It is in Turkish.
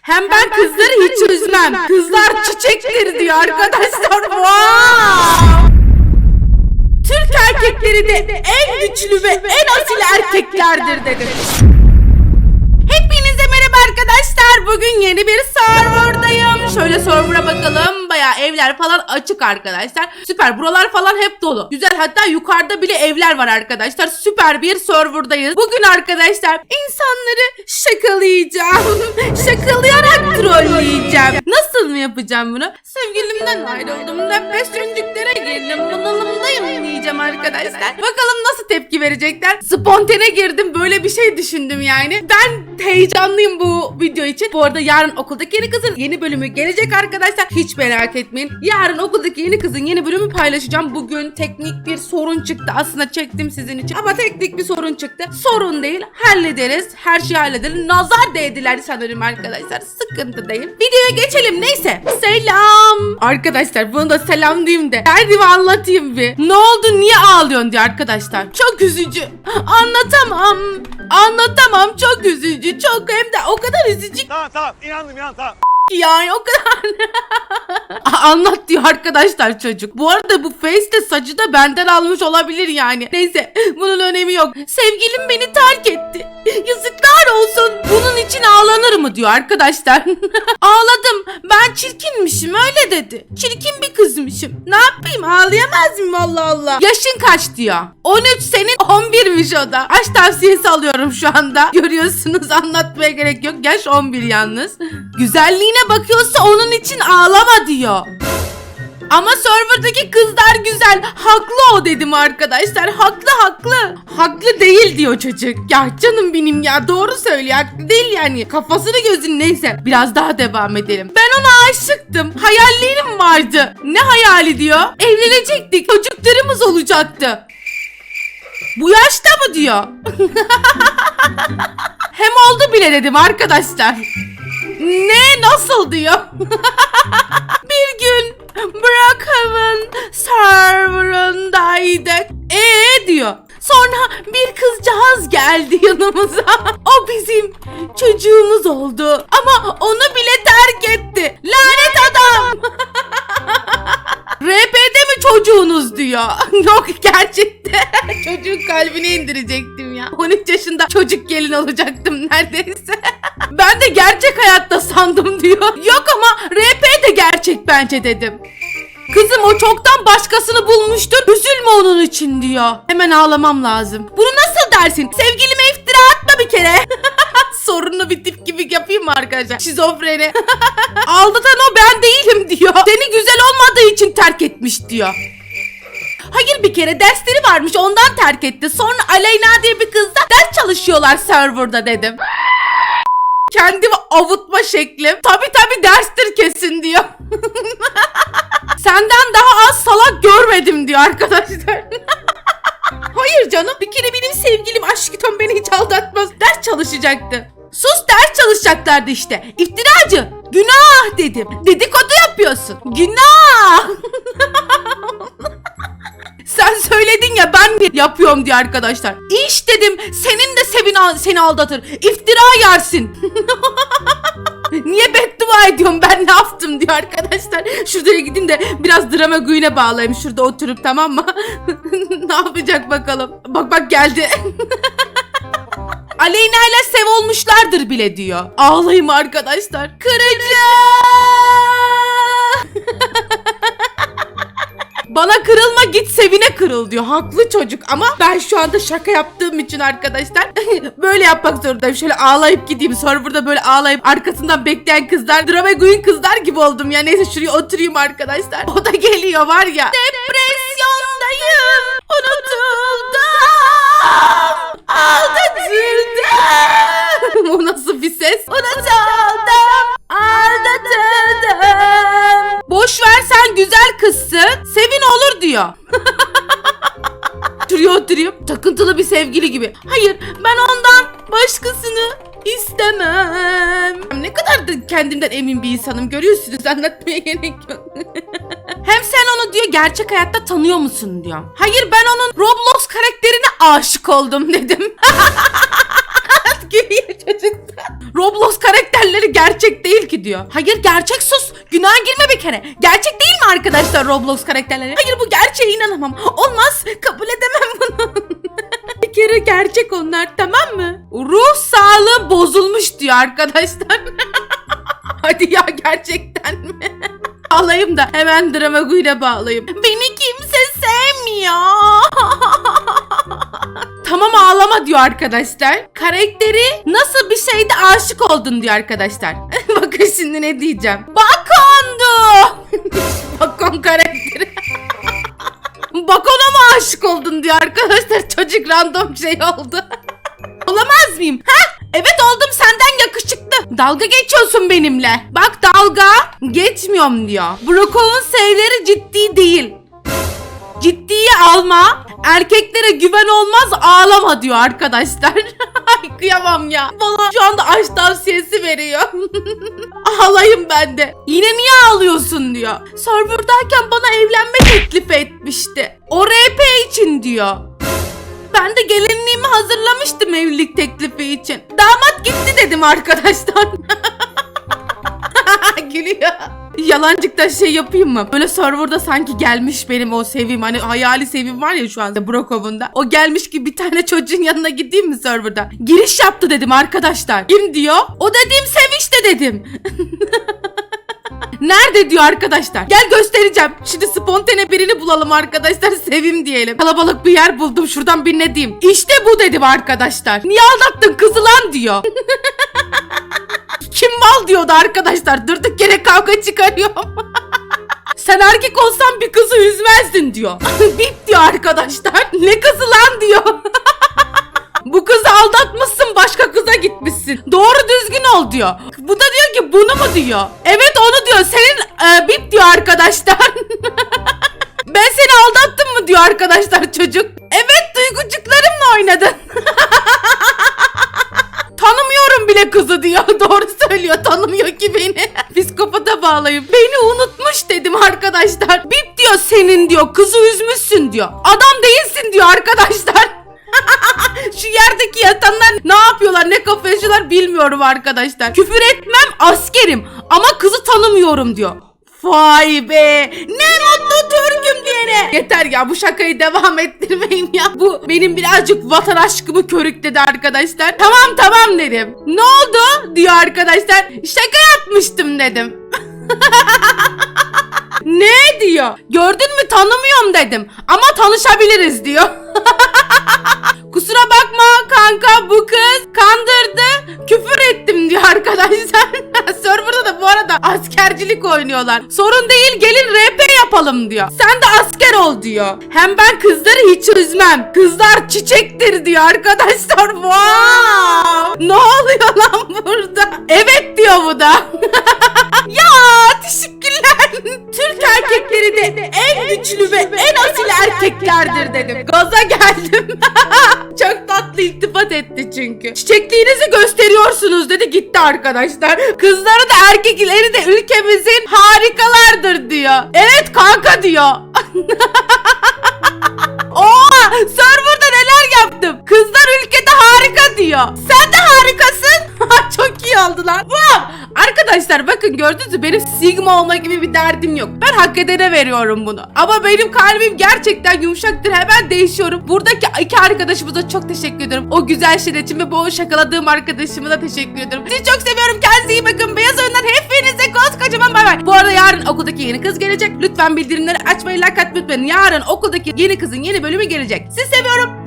Hem ben kızları hiç üzmem. Kızlar çiçektir diyor arkadaşlar. Wow! Türk erkekleri de en güçlü ve en asil erkeklerdir dedim. Hepinize merhaba arkadaşlar. Bugün yeni bir serverdayım. Şöyle server'a bakalım. Bayağı evler falan açık arkadaşlar. Süper. Buralar falan hep dolu. Güzel. Hatta yukarıda bile evler var arkadaşlar. Süper bir serverdayız. Bugün arkadaşlar insanları şakalayacağım. Şakalayarak trolleyeceğim. Nasıl mı yapacağım bunu? Sevgilimden ayrıldım. Depresyoncuklere girdim. Bunalımdayım diyeceğim arkadaşlar. Bakalım nasıl tepki verecekler. Spontane girdim. Böyle bir şey düşündüm yani. Ben heyecanlıyım bu video için. Bu arada yarın okuldaki yeni kızın yeni bölümü gelecek arkadaşlar. Hiç merak etmeyin. Yarın okuldaki yeni kızın yeni bölümü paylaşacağım. Bugün teknik bir sorun çıktı. Aslında çektim sizin için. Ama teknik bir sorun çıktı. Sorun değil. Hallederiz. Her şeyi hallederiz. Nazar değdiler sanırım arkadaşlar. Sıkıntı değil. Videoya geçelim. Neyse. Selam. Arkadaşlar bunu da selam diyeyim de. Derdimi anlatayım bir. Ne oldu? Niye ağlıyorsun diyor arkadaşlar. Çok üzücü. Anlatamam. Anlatamam. Çok üzücü. Çok hem de o kadar üzücü Tamam tamam inandım inandım tamam. Ki yani o kadar. Anlat diyor arkadaşlar çocuk. Bu arada bu face de saçı da benden almış olabilir yani. Neyse bunun önemi yok. Sevgilim beni terk etti. İçin ağlanır mı diyor arkadaşlar. Ağladım. Ben çirkinmişim öyle dedi. Çirkin bir kızmışım. Ne yapayım ağlayamaz mıyım Allah Allah. Yaşın kaç diyor. 13 senin 11'miş o da. Aşk tavsiyesi alıyorum şu anda. Görüyorsunuz anlatmaya gerek yok. Yaş 11 yalnız. Güzelliğine bakıyorsa onun için ağlama diyor. Ama serverdaki kızlar güzel. Haklı o dedim arkadaşlar. Haklı haklı. Haklı değil diyor çocuk. Ya canım benim ya doğru söylüyor. Haklı değil yani. Kafasını gözün neyse. Biraz daha devam edelim. Ben ona aşıktım. Hayallerim vardı. Ne hayali diyor? Evlenecektik. Çocuklarımız olacaktı. Bu yaşta mı diyor? Hem oldu bile dedim arkadaşlar. Ne nasıl diyor? yanımıza. O bizim çocuğumuz oldu. Ama onu bile terk etti. Lanet adam. RP'de mi çocuğunuz diyor. Yok gerçekten. Çocuğun kalbine indirecektim ya. 13 yaşında çocuk gelin olacaktım neredeyse. ben de gerçek hayatta sandım diyor. Yok ama RP de gerçek bence dedim. Kızım o çoktan başkasını bulmuştur. Üzülme onun için diyor. Hemen ağlamam lazım. Bunu nasıl dersin? Sevgilime iftira atma bir kere. Sorunlu bir tip gibi yapayım mı arkadaşlar? Şizofreni. Aldatan o ben değilim diyor. Seni güzel olmadığı için terk etmiş diyor. Hayır bir kere dersleri varmış ondan terk etti. Sonra Aleyna diye bir kızla ders çalışıyorlar serverda dedim. Kendimi avutma şeklim. Tabi tabi derstir kesin diyor. Senden daha az salak görmedim diyor arkadaşlar. Hayır canım bir kere benim sevgilim aşkıtom beni hiç aldatmaz. Ders çalışacaktı. Sus ders çalışacaklardı işte. İftiracı. Günah dedim. Dedikodu yapıyorsun. Günah. Sen söyledin ya ben mi yapıyorum diye arkadaşlar. İş dedim senin de sevin seni aldatır. İftira yersin. Niye beddua ediyorum ben ne yaptım diyor arkadaşlar. Şuraya gideyim de biraz drama queen'e bağlayayım şurada oturup tamam mı? ne yapacak bakalım. Bak bak geldi. Aleyna ile sev olmuşlardır bile diyor. Ağlayayım arkadaşlar. Kırıcı. Bana kırılma git sevine kırıl diyor. Haklı çocuk ama ben şu anda şaka yaptığım için arkadaşlar böyle yapmak zorundayım. Şöyle ağlayıp gideyim. Sonra burada böyle ağlayıp arkasından bekleyen kızlar drama queen kızlar gibi oldum ya. Neyse şuraya oturayım arkadaşlar. O da geliyor var ya. Depresyondayım. Unutuldum. Aldatıldım. o nasıl bir ses? Unutuldum. Diyor. Şuraya oturayım. Takıntılı bir sevgili gibi. Hayır ben ondan başkasını istemem. Ne kadar da kendimden emin bir insanım görüyorsunuz anlatmaya gerek yok. Hem sen onu diyor gerçek hayatta tanıyor musun diyor. Hayır ben onun Roblox karakterine aşık oldum dedim. Gülüyor çocuktan. Roblox karakterleri gerçek değil ki diyor. Hayır gerçek sus. Günah girme bir kere. Gerçek değil mi arkadaşlar Roblox karakterleri? Hayır bu gerçeğe inanamam. Olmaz. Kabul edemem bunu. bir kere gerçek onlar tamam mı? Ruh sağlığı bozulmuş diyor arkadaşlar. Hadi ya gerçekten mi? Bağlayayım da hemen Dramagu'yla bağlayayım. Beni kimse sevmiyor. tamam ağlama diyor arkadaşlar. Karakteri nasıl bir şeyde aşık oldun diyor arkadaşlar. Bakın şimdi ne diyeceğim. Bakondu. Bakon karakteri. Bakon'a mı aşık oldun diyor arkadaşlar. Çocuk random şey oldu. Olamaz mıyım? Ha? Evet oldum senden yakışıklı. Dalga geçiyorsun benimle. Bak dalga geçmiyorum diyor. Brokov'un sevleri ciddi değil. Ciddiye alma. Erkeklere güven olmaz ağlama diyor arkadaşlar. Ay kıyamam ya. Bana şu anda aşk tavsiyesi veriyor. Ağlayayım ben de. Yine niye ağlıyorsun diyor. Serverdayken bana evlenme teklif etmişti. O RP için diyor. Ben de gelinliğimi hazırlamıştım evlilik teklifi için. Damat gitti dedim arkadaşlar. Gülüyor. Yalancıkta şey yapayım mı? Böyle serverda sanki gelmiş benim o sevim hani hayali sevim var ya şu anda Brokov'unda. O gelmiş gibi bir tane çocuğun yanına gideyim mi serverda? Giriş yaptı dedim arkadaşlar. Kim diyor? O dediğim Sevinç de dedim. Nerede diyor arkadaşlar. Gel göstereceğim. Şimdi spontane birini bulalım arkadaşlar. Sevim diyelim. Kalabalık bir yer buldum. Şuradan bir ne diyeyim. İşte bu dedim arkadaşlar. Niye aldattın kızı lan diyor. Kim mal diyordu arkadaşlar. Durduk yere kavga çıkarıyorum. Sen erkek olsan bir kızı üzmezdin diyor. Bip diyor arkadaşlar. Ne kızı lan diyor. Bu kızı aldatmışsın başka kıza gitmişsin. Doğru düzgün ol diyor. Bu da diyor ki bunu mu diyor. Evet onu diyor. Senin e, bip diyor arkadaşlar. ben seni aldattım mı diyor arkadaşlar çocuk. Evet duygucuklarımla oynadın. Tanımıyorum bile kızı diyor. Tanımıyor ki beni. Psikopata bağlayıp beni unutmuş dedim arkadaşlar. Bip diyor senin diyor. Kızı üzmüşsün diyor. Adam değilsin diyor arkadaşlar. Şu yerdeki yatanlar ne yapıyorlar ne kafa bilmiyorum arkadaşlar. Küfür etmem askerim ama kızı tanımıyorum diyor. Vay be ne mutlu Diyene. Yeter ya bu şakayı devam ettirmeyin ya. Bu benim birazcık vatan aşkımı körükledi arkadaşlar. Tamam tamam dedim. Ne oldu diyor arkadaşlar. Şaka yapmıştım dedim. ne diyor? Gördün mü tanımıyorum dedim. Ama tanışabiliriz diyor. Kusura bakma kanka bu kız kandırdı. Küfür ettim diyor arkadaşlar. Serverda da bu arada askercilik oynuyorlar. Sorun değil gelin RP yapalım diyor. Sen de asker ol diyor. Hem ben kızları hiç üzmem. Kızlar çiçektir diyor arkadaşlar. Wow! Ne oluyor lan burada? Evet diyor bu da. ya teşekkürler. Türk erkekleri de en güçlü ve en asil erkeklerdir dedim. Gaza geldim. Çok tatlı iltifat etti çünkü. Çiçekliğinizi gösteriyorsunuz dedi gitti arkadaşlar. Kızları da erkekleri de ülkemizin harikalardır diyor. Evet kanka diyor. bakın gördünüz mü benim sigma olma gibi bir derdim yok. Ben hak edene veriyorum bunu. Ama benim kalbim gerçekten yumuşaktır. Hemen değişiyorum. Buradaki iki arkadaşımıza çok teşekkür ediyorum. O güzel şeyler için ve bu şakaladığım arkadaşıma da teşekkür ediyorum. Sizi çok seviyorum. Kendinize iyi bakın. Beyaz oyundan hepinize koskocaman bay bay. Bu arada yarın okuldaki yeni kız gelecek. Lütfen bildirimleri açmayı like atmayı unutmayın. Yarın okuldaki yeni kızın yeni bölümü gelecek. Sizi seviyorum.